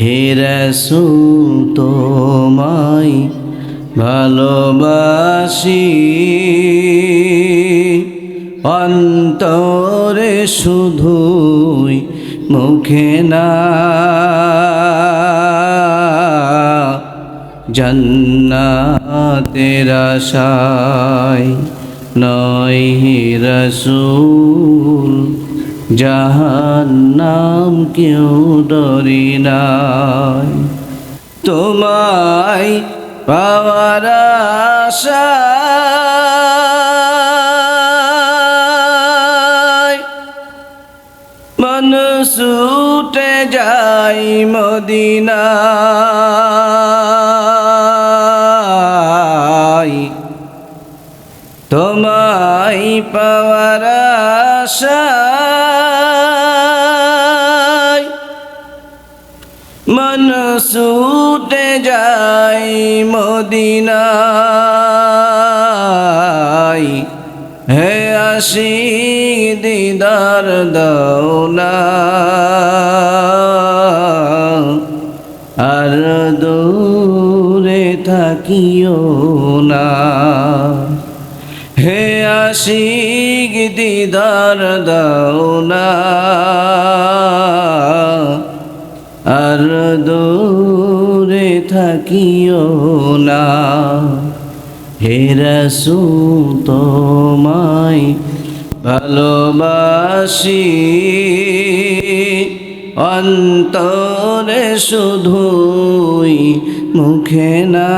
হে রসুল তোমায় ভালোবাসি। অন্তরে শুধুই মুখে না। জন্নাতের আশায় নয় হে রসুল। জাহান্নাম কেউ ডরি নাই। তোমায় পাওয়ার আশায় মন ছুটে যাই মদিনায়। তোমায় পাওয়ার ছুটে যাই মদিনায়। হে আসি দিদার দৌনা আর দূরে থাকিও না। হে আশিক দিদার দৌনা আর দূরে থাকিও না। হে রসুল, তোমায় ভালোবাসি। অন্তরে শুধুই মুখে না।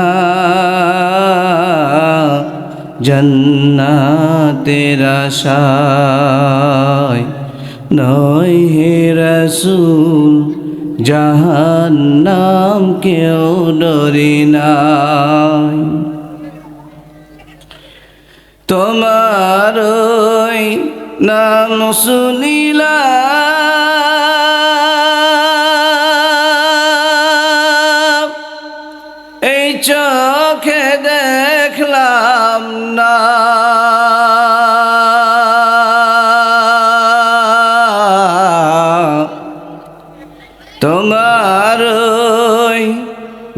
জন্নাতের আশায় নয় হে রসুল। জাহান্নাম কেউ ডরি নাই। তোমার নাম শুনিলা এই চোখে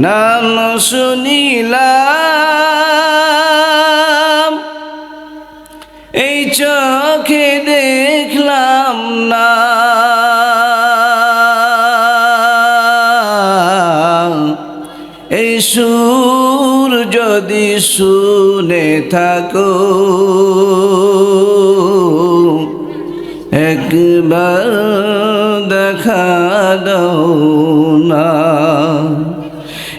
নাম শুনিলাম, এই চোখে দেখলাম না। এই সুর যদি শুনে থাকো, একবার দেখা দাও না।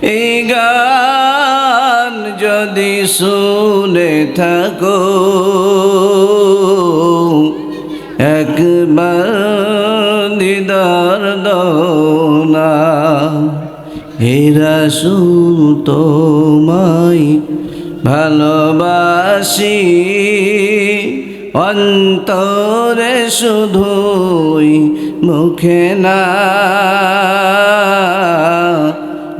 এই গান যদি শুনে থাকো, একবার দিদার দাও না হে রাসূল, তোমায় ভালোবাসি, অন্তরে শুধুই মুখে না।